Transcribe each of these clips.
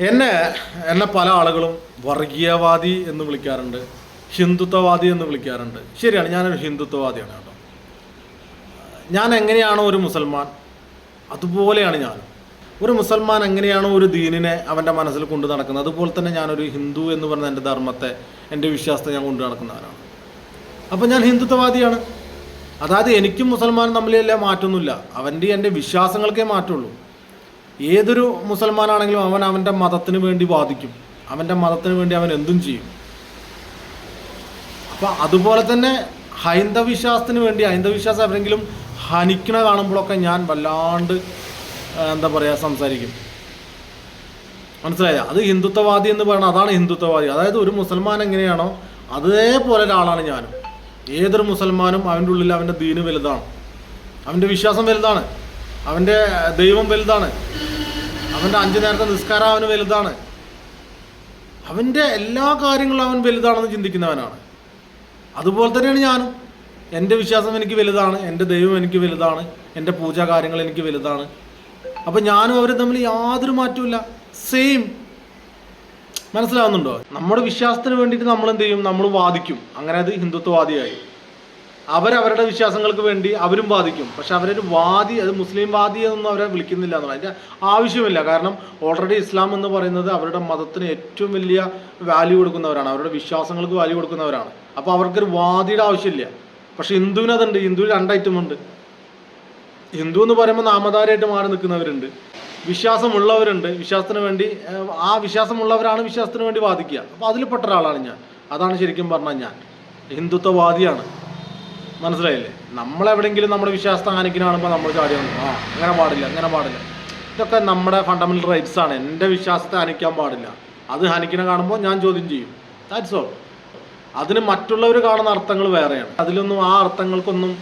എന്നെ എന്നെ പല ആളുകളും വർഗീയവാദി എന്ന് വിളിക്കാറുണ്ട് ഹിന്ദുത്വവാദി എന്ന് വിളിക്കാറുണ്ട്. ശരിയാണ് ഞാനൊരു ഹിന്ദുത്വവാദിയാണ് കേട്ടോ. ഞാൻ എങ്ങനെയാണോ ഒരു മുസൽമാൻ അതുപോലെയാണ് ഞാൻ ഒരു മുസൽമാൻ എങ്ങനെയാണോ ഒരു ദീനിനെ അവന്റെ മനസ്സിൽ കൊണ്ടു നടക്കുന്നത് അതുപോലെ തന്നെ ഞാനൊരു ഹിന്ദു എന്ന് പറഞ്ഞ എന്റെ ധർമ്മത്തെ എന്റെ വിശ്വാസത്തെ ഞാൻ കൊണ്ടു നടക്കുന്നവനാണ്. അപ്പോൾ ഞാൻ ഹിന്ദുത്വവാദിയാണ്. അതായത് എനിക്കും മുസൽമാനും തമ്മിലല്ലേ മാറ്റമൊന്നുമില്ല. അവന്റെ എന്റെ വിശ്വാസങ്ങൾക്കേ മാറ്റുള്ളൂ ഏതൊരു മുസൽമാനാണെങ്കിലും അവൻ അവന്റെ മതത്തിന് വേണ്ടി വാദിക്കും. അവന്റെ മതത്തിന് വേണ്ടി അവൻ എന്തും ചെയ്യും. അപ്പം അതുപോലെ തന്നെ ഹൈന്ദവിശ്വാസത്തിന് വേണ്ടി ഹൈന്ദവിശ്വാസം എവരെങ്കിലും ഹനിക്കണ കാണുമ്പോഴൊക്കെ ഞാൻ വല്ലാണ്ട് എന്താ പറയുക സംസാരിക്കും. മനസ്സിലായ? അത് ഹിന്ദുത്വവാദി എന്ന് പറയുന്നത് അതാണ് ഹിന്ദുത്വവാദി. അതായത് ഒരു മുസൽമാൻ എങ്ങനെയാണോ അതേപോലെ ഒരാളാണ് ഞാനും. ഏതൊരു മുസൽമാനും അവന്റെ ഉള്ളിൽ അവന്റെ ദീന് വലുതാണ്. അവന്റെ വിശ്വാസം വലുതാണ്. അവന്റെ ദൈവം വലുതാണ്. അവന്റെ അഞ്ചു നേരത്തെ നിസ്കാരം അവന് വലുതാണ്. അവന്റെ എല്ലാ കാര്യങ്ങളും അവൻ വലുതാണെന്ന് ചിന്തിക്കുന്നവനാണ്. അതുപോലെ തന്നെയാണ് ഞാനും. എന്റെ വിശ്വാസം എനിക്ക് വലുതാണ് എന്റെ ദൈവം എനിക്ക് വലുതാണ് എന്റെ പൂജാ കാര്യങ്ങൾ എനിക്ക് വലുതാണ്. അപ്പം ഞാനും അവർ തമ്മിൽ യാതൊരു മാറ്റമില്ല സെയിം മനസ്സിലാവുന്നുണ്ടോ? നമ്മുടെ വിശ്വാസത്തിന് വേണ്ടിയിട്ട് നമ്മൾ എന്ത് ചെയ്യും? നമ്മൾ വാദിക്കും. അങ്ങനെ അത് ഹിന്ദുത്വവാദിയായി. അവരവരുടെ വിശ്വാസങ്ങൾക്ക് വേണ്ടി അവരും വാദിക്കും. പക്ഷെ അവരൊരു വാദി അത് മുസ്ലിം വാദി എന്നൊന്നും അവരെ വിളിക്കുന്നില്ല എന്നുള്ള അതിന്റെ ആവശ്യമില്ല. കാരണം ഓൾറെഡി ഇസ്ലാം എന്ന് പറയുന്നത് അവരുടെ മതത്തിന് ഏറ്റവും വലിയ വാല്യൂ കൊടുക്കുന്നവരാണ്. അവരുടെ വിശ്വാസങ്ങൾക്ക് വാല്യൂ കൊടുക്കുന്നവരാണ്. അപ്പോൾ അവർക്കൊരു വാദിയുടെ ആവശ്യമില്ല. പക്ഷെ ഹിന്ദുവിന് അതുണ്ട്. ഹിന്ദുവിൽ രണ്ട് ഐറ്റം ഉണ്ട്. ഹിന്ദു എന്ന് പറയുമ്പോൾ നാമധാരമായിട്ട് മാറി നിൽക്കുന്നവരുണ്ട്. വിശ്വാസമുള്ളവരുണ്ട്. വിശ്വാസത്തിന് വേണ്ടി ആ വിശ്വാസമുള്ളവരാണ് വിശ്വാസത്തിന് വേണ്ടി വാദിക്കുക. അപ്പോൾ അതിൽപ്പെട്ട ഒരാളാണ് ഞാൻ. അതാണ് ശരിക്കും പറഞ്ഞാൽ ഞാൻ. ഹിന്ദുത്വവാദിയാണ്. മനസ്സിലായില്ലേ? നമ്മളെവിടെയെങ്കിലും നമ്മുടെ വിശ്വാസത്തെ കാണുമ്പോൾ നമ്മൾ ചാടി വന്നു. ആ അങ്ങനെ പാടില്ല അങ്ങനെ പാടില്ല. ഇതൊക്കെ നമ്മുടെ ഫണ്ടമെന്റൽ റൈറ്റ്സ് ആണ്. എന്റെ വിശ്വാസത്തെ ഹനിക്കാൻ പാടില്ല. അത് ഹനിക്കണ കാണുമ്പോൾ ഞാൻ ചോദ്യം ചെയ്യും. ദാറ്റ്സ് ഓൾ അതിന് മറ്റുള്ളവർ കാണുന്ന അർത്ഥങ്ങൾ വേറെയാണ്. അതിലൊന്നും ആ അർത്ഥങ്ങൾക്കൊന്നും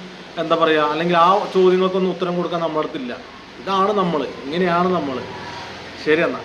എന്താ പറയുക അല്ലെങ്കിൽ ആ ചോദ്യങ്ങൾക്കൊന്നും ഉത്തരം കൊടുക്കാൻ നമ്മുടെ അടുത്തില്ല ഇതാണ് നമ്മൾ ഇങ്ങനെയാണ് നമ്മൾ ശരി എന്നാൽ